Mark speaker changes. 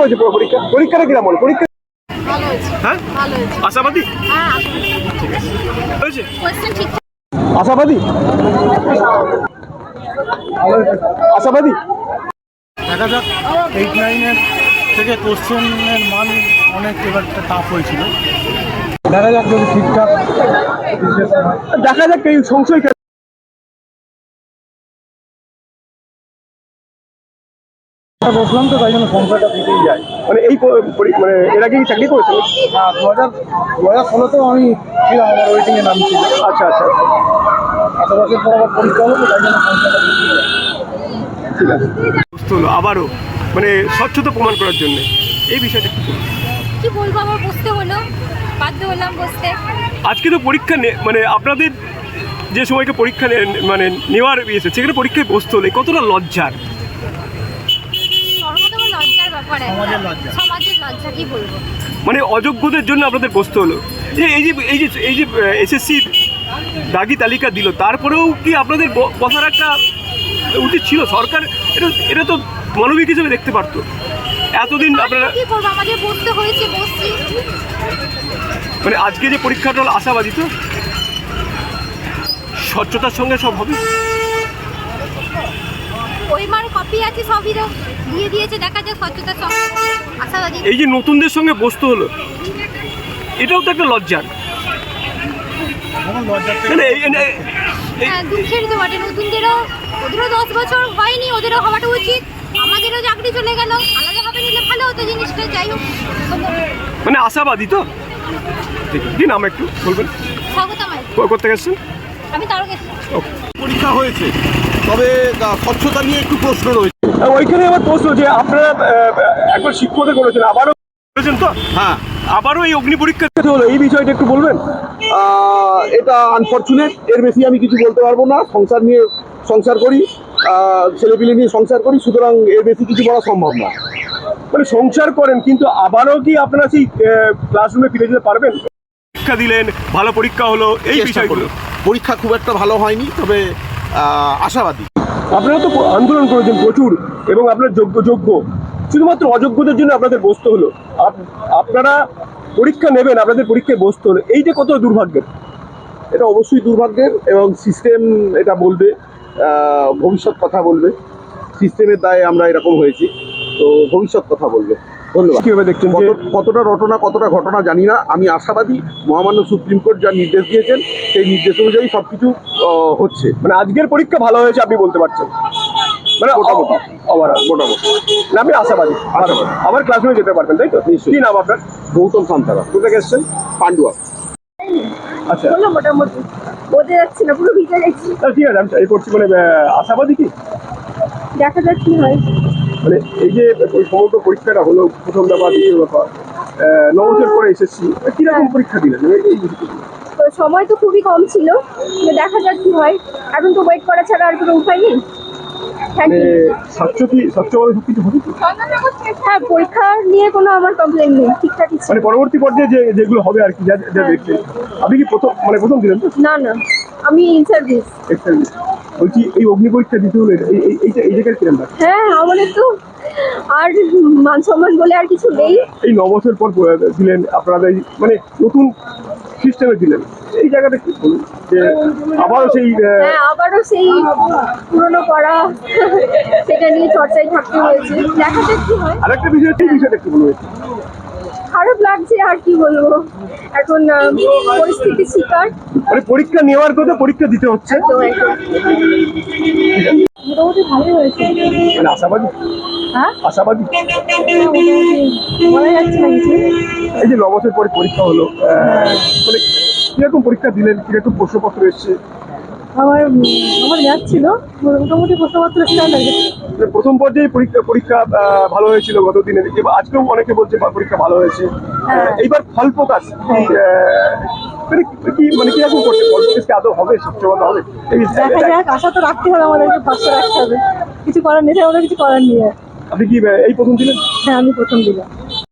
Speaker 1: হয়েছে পুরো পরীক্ষা? পরীক্ষাটা হলো? পরীক্ষা হ্যাঁ? আশাবাদী?
Speaker 2: হ্যাঁ
Speaker 1: আশাবাদী। আশাবাদী?
Speaker 3: দেখা যাক। এইট নাইনের থেকে কোশ্চেনের মান অনেক এবার টাফ হয়েছিল। দেখা যাক যদি ঠিকঠাক
Speaker 1: দেখা যাক এই সংশয়
Speaker 3: বসলাম তো তাই জন্য সংখ্যাটা দিতেই যায়।
Speaker 1: মানে এই পরি- মানে এর আগে কি চাকরি করেছেন
Speaker 3: হ্যাঁ দু হাজার দু হাজার ষোলোতেও আমি ছিলাম আমার ওয়েটিংয়ে নাম ছিল।
Speaker 1: আচ্ছা আচ্ছা।
Speaker 3: এত বছর পর আবার পরীক্ষা হলো তো তাই জন্য সংখ্যাটা যায়।
Speaker 1: ঠিক আছে। হলো আবারও মানে স্বচ্ছতা প্রমাণ করার জন্য। এই বিষয়টা কি বলব?
Speaker 2: কি বলব আমার বসতে হলো বাধ্য হলাম বসতে
Speaker 1: আজকে তো পরীক্ষা নে- মানে আপনাদের যে সময়কে পরীক্ষা নে- মানে নেওয়ার ইয়েছে সেখানে পরীক্ষায় বসতে হলে কতটা লজ্জার?
Speaker 2: ব্যাপার একটা।
Speaker 3: সমাজের লজ্জা।
Speaker 2: কি বলব?
Speaker 1: মানে অযোগ্যদের জন্য আপনাদের বসতে হলো। যে এই যে এই যে এই যে এসএসসি দাগি তালিকা দিল তারপরেও কি আপনাদের বসার একটা উচিত ছিল? সরকার এটা এটা তো মানবিক হিসেবে দেখতে পারতো। এতদিন আপনারা
Speaker 2: কি করব? আমাদের বসতে হয়েছে বসছি।
Speaker 1: মানে আজকে যে পরীক্ষাটা হলো আশাবাদী তো? স্বচ্ছতার সঙ্গে সব হবে।
Speaker 2: ওই মার কপি আছে সবই দিয়ে দিয়েছে দেখা যাক সঙ্গে। আশাবাদী।
Speaker 1: এই যে নতুনদের সঙ্গে বসতে হলো এটাও তো একটা লজ্জার। মানে
Speaker 2: হ্যাঁ দুঃখের তো বটে নতুনদেরও ওদেরও দশ বছর হয়নি ওদেরও হওয়াটা উচিত। আমাদেরও চাকরি চলে গেল আলাদাভাবে নিলে ভালো হতো জিনিসটা যাই হোক।
Speaker 1: মানে আশাবাদী তো? ঠিক। কি নাম একটু বলবেন।
Speaker 2: স্বাগত
Speaker 1: গেছেন
Speaker 2: আমি তারকে
Speaker 4: পরীক্ষা হয়েছে। তবে স্বচ্ছতা নিয়ে একটু প্রশ্ন রয়েছে।
Speaker 1: ওইখানে আবার প্রশ্ন যে আপনারা একবার শিক্ষকতা করেছেন আবারও করেছেন তো?
Speaker 4: হ্যাঁ।
Speaker 1: আবারও এই অগ্নি পরীক্ষা হলো এই বিষয়টা একটু বলবেন?
Speaker 4: এটা আনফর্চুনেট এর বেশি আমি কিছু বলতে পারব না। সংসার নিয়ে সংসার করি ছেলেপিলে নিয়ে সংসার করি সুতরাং এর বেশি কিছু বলা সম্ভব না।
Speaker 1: মানে সংসার করেন কিন্তু আবারও কি আপনারা সেই ক্লাসরুমে ফিরে যেতে পারবেন? পরীক্ষা দিলেন ভালো পরীক্ষা হলো এই বিষয়গুলো।
Speaker 4: পরীক্ষা খুব একটা ভালো হয়নি তবে আশাবাদী।
Speaker 1: আপনারা তো আন্দোলন করেছেন প্রচুর এবং আপনার যোগ্য যোগ্য। শুধুমাত্র অযোগ্যদের জন্য আপনাদের বসতে হলো। আপ- আপনারা পরীক্ষা নেবেন আপনাদের পরীক্ষায় বসতে হলো। এইটা কত দুর্ভাগ্যের?
Speaker 4: এটা অবশ্যই দুর্ভাগ্যের এবং সিস্টেম এটা বলবে ভবিষ্যৎ কথা বলবে। সিস্টেমের দায়ে আমরা এরকম হয়েছি। তো ভবিষ্যৎ কথা বলবে। ধন্যবাদ।
Speaker 1: কীভাবে দেখছেন
Speaker 4: কতটা রটনা কতটা ঘটনা জানি না। আমি আশাবাদী মহামান্য সুপ্রিম কোর্ট যা নির্দেশ দিয়েছেন সেই নির্দেশ অনুযায়ী সব কিছু হচ্ছে।
Speaker 1: মানে আজকের পরীক্ষা ভালো হয়েছে আপনি বলতে পারছেন? মানে
Speaker 4: মোটামুটি।
Speaker 1: আবার
Speaker 4: মোটামুটি।
Speaker 1: না আপনি আশাবাদী?
Speaker 4: আশাবাদী।
Speaker 1: আবার ক্লাসরুমে যেতে পারবেন তাই তো?
Speaker 4: নিশ্চয়ই।
Speaker 1: কি নাম আপনার?
Speaker 4: গৌতম সান্তারা।
Speaker 1: কোথায় এসছেন?
Speaker 4: পান্ডুয়া।
Speaker 1: আচ্ছা।
Speaker 5: হলো মোটামুটি। বোঝা যাচ্ছে না পুরো ভিজে গেছি
Speaker 1: ঠিক আছে আমি এই করছি মানে আশাবাদী কি?
Speaker 5: দেখা যাক কি হয়।
Speaker 1: মানে এই যে ওই সমগ্র পরীক্ষাটা হলো প্রথম ব্যাপার দ্বিতীয় ব্যাপার আহ, ন পরে এসেছি কীরকম পরীক্ষা দিলেন? এই-
Speaker 5: সময় তো খুবই কম ছিল দেখা যাক কি হয়। এখন তো ওয়েট করা ছাড়া আর কোনো উপায় নেই।
Speaker 1: মানে
Speaker 5: হ্যাঁ পরীক্ষা নিয়ে কোনো আমার কমপ্লেন নেই ঠিকঠাকই
Speaker 1: মানে পরবর্তী পর্যায়ে যে যেগুলো হবে আর কি যা যা দেখছেন আপনি কি প্রথম মানে প্রথম দিলেন
Speaker 5: না না আমি ইন সার্ভিস
Speaker 1: এক্সেল বলছি এই অগ্নি পরীক্ষা দিতে হলো এই জায়গায় কিরম
Speaker 5: হ্যাঁ আমাদের তো আর মান সম্মান বলে আর কিছু নেই।
Speaker 1: এই ন বছর পর দিলেন আপনারা মানে নতুন সিস্টেমে দিলেন। এই জায়গাটা কি বলুন? যে আবারও সেই
Speaker 5: হ্যাঁ আবারও সেই পুরনো করা সেটা নিয়ে চর্চায় থাকতে হয়েছে। দেখা যাক কি হয়।
Speaker 1: আরেকটা বিষয় এই বিষয়টা কি বলব
Speaker 5: খারাপ লাগছে আর কি বলব। এখন পরিস্থিতি শিকার
Speaker 1: মানে পরীক্ষা নেওয়ার কথা পরীক্ষা দিতে হচ্ছে।
Speaker 5: তো। মোটামুটি ভালোই হয়েছে।
Speaker 1: মানে আশাবাদী?
Speaker 5: হ্যাঁ?
Speaker 1: আশাবাদী?
Speaker 5: বলা যাচ্ছে না কিছু।
Speaker 1: এই যে ন বছর পরে পরীক্ষা হলো মানে কীরকম পরীক্ষা দিলেন? কীরকম প্রশ্নপত্র এসছে?
Speaker 5: আমার আমার যাচ্ছিল মোটামুটি প্রশ্নপত্র হয়ে গেছে।
Speaker 1: মানে প্রথম পর্যায়ে পরীক্ষা পরীক্ষা ভালো হয়েছিল গত দিনে আজকেও অনেকে বলছে পরীক্ষা ভালো হয়েছে।
Speaker 5: হ্যাঁ।
Speaker 1: এইবার ফল প্রকাশ। আহ, মানে কি মানে কীরকম করতে আদৌ হবে? সত্যবাদ হবে?
Speaker 5: দেখা যাক আশা তো রাখতে হবে আমাদেরকে ভরসা রাখতে হবে। কিছু করার নেই আমাদের কিছু করার নেই।
Speaker 1: আপনি কি এই প্রথম দিলেন?
Speaker 5: হ্যাঁ আমি প্রথম দিলাম।